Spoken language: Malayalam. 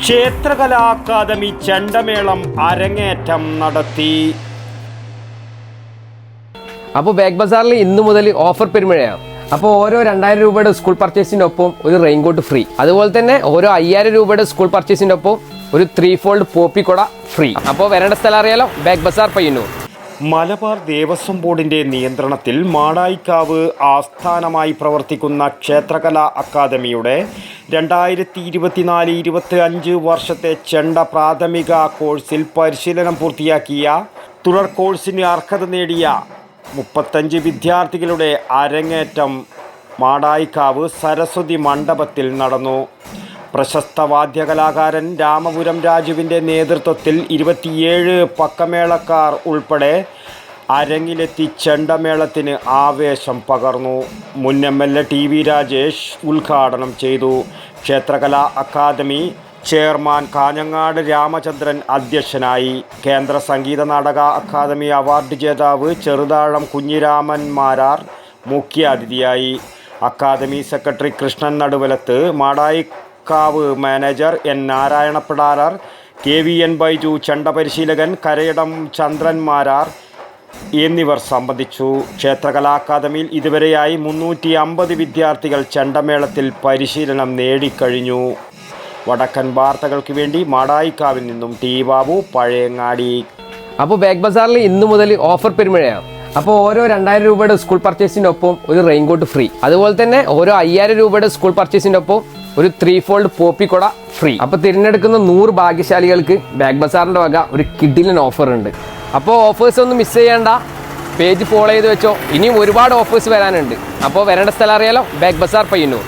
ക്ഷേത്രകലാ അക്കാദമി ചെണ്ടമേളം അരങ്ങേറ്റം നടത്തി. അപ്പോൾ ബാഗ് ബസാറിൽ ഇന്നു മുതൽ ഓഫർ പെരുമഴയാണ് അപ്പോൾ ഓരോ രണ്ടായിരം രൂപയുടെ സ്കൂൾ പർച്ചേസിനൊപ്പം ഒരു റെയിൻകോട്ട് ഫ്രീ അതുപോലെ തന്നെ ഓരോ അയ്യായിരം രൂപയുടെ സ്കൂൾ പർച്ചേസിനൊപ്പം ഒരു ത്രീ ഫോൾഡ് പോപ്പിക്കുട കൊട ഫ്രീ അപ്പോൾ വരേണ്ട സ്ഥലം അറിയാലോ? ബാഗ് ബസാർ പയ്യന്നൂർ. മലബാർ ദേവസ്വം ബോർഡിന്റെ നിയന്ത്രണത്തിൽ മാടായിക്കാവ് ആസ്ഥാനമായി പ്രവർത്തിക്കുന്ന ക്ഷേത്രകലാ അക്കാദമിയുടെ രണ്ടായിരത്തി ഇരുപത്തിനാല് ഇരുപത്തി അഞ്ച് വർഷത്തെ ചെണ്ട പ്രാഥമിക കോഴ്സിൽ പരിശീലനം പൂർത്തിയാക്കിയ തുടർ കോഴ്സിന് അർഹത നേടിയ മുപ്പത്തഞ്ച് വിദ്യാർത്ഥികളുടെ അരങ്ങേറ്റം മാടായിക്കാവ് സരസ്വതി മണ്ഡപത്തിൽ നടന്നു. പ്രശസ്ത വാദ്യകലാകാരൻ രാമപുരം രാജുവിന്റെ നേതൃത്വത്തിൽ ഇരുപത്തിയേഴ് പക്കമേളക്കാർ ഉൾപ്പെടെ അരങ്ങിലെത്തി ചെണ്ടമേളത്തിന് ആവേശം പകർന്നു. മുൻ M L A T V Rajesh ഉദ്ഘാടനം ചെയ്തു. ക്ഷേത്രകലാ അക്കാദമി ചെയർമാൻ കാഞ്ഞങ്ങാട് രാമചന്ദ്രൻ അധ്യക്ഷനായി. കേന്ദ്ര സംഗീത നാടക അക്കാദമി അവാർഡ് ജേതാവ് ചെറുതാഴം കുഞ്ഞിരാമൻ മാരാർ മുഖ്യാതിഥിയായി. Academy secretary Krishnan Naduvalath Madayikkavu manager N Narayanappidarar K V N Baiju ചെണ്ട പരിശീലകൻ കരയിടം ചന്ദ്രൻ മാരാർ എന്നിവർ സംബന്ധിച്ചു. ക്ഷേത്രകലാ അക്കാദമിയിൽ ഇതുവരെയായി മുന്നൂറ്റി അമ്പത് വിദ്യാർത്ഥികൾ ചെണ്ടമേളത്തിൽ പരിശീലനം നേടിക്കഴിഞ്ഞു. വടക്കൻ വാർത്തകൾക്ക് വേണ്ടി മാടായിക്കാവിൽ നിന്നും ടി ബാബു പഴയങ്ങാടി. അപ്പോൾ ബാഗ് ബസാറിൽ ഇന്ന് മുതൽ ഓഫർ പെരുമഴയാണ്. അപ്പോൾ ഓരോ രണ്ടായിരം രൂപയുടെ സ്കൂൾ പർച്ചേസിന്റെ ഒപ്പം ഒരു റെയിൻകോട്ട് ഫ്രീ. അതുപോലെ തന്നെ ഓരോ അയ്യായിരം രൂപയുടെ സ്കൂൾ പർച്ചേസിനൊപ്പം ഒരു ത്രീ ഫോൾഡ് പോപ്പി കൊട ഫ്രീ അപ്പോൾ തിരഞ്ഞെടുക്കുന്ന നൂറ് ഭാഗ്യശാലികൾക്ക് ബാഗ് ബസാറിന്റെ വക ഒരു കിഡിലൻ ഓഫർ ഉണ്ട്. അപ്പോൾ ഓഫേഴ്സ് ഒന്നും മിസ് ചെയ്യേണ്ട. പേജ് ഫോളോ ചെയ്ത് വെച്ചോ. ഇനിയും ഒരുപാട് ഓഫേഴ്സ് വരാനുണ്ട്. അപ്പോൾ വരേണ്ട സ്ഥലം അറിയാലോ? ബാഗ് ബസാർ പയ്യന്നൂർ.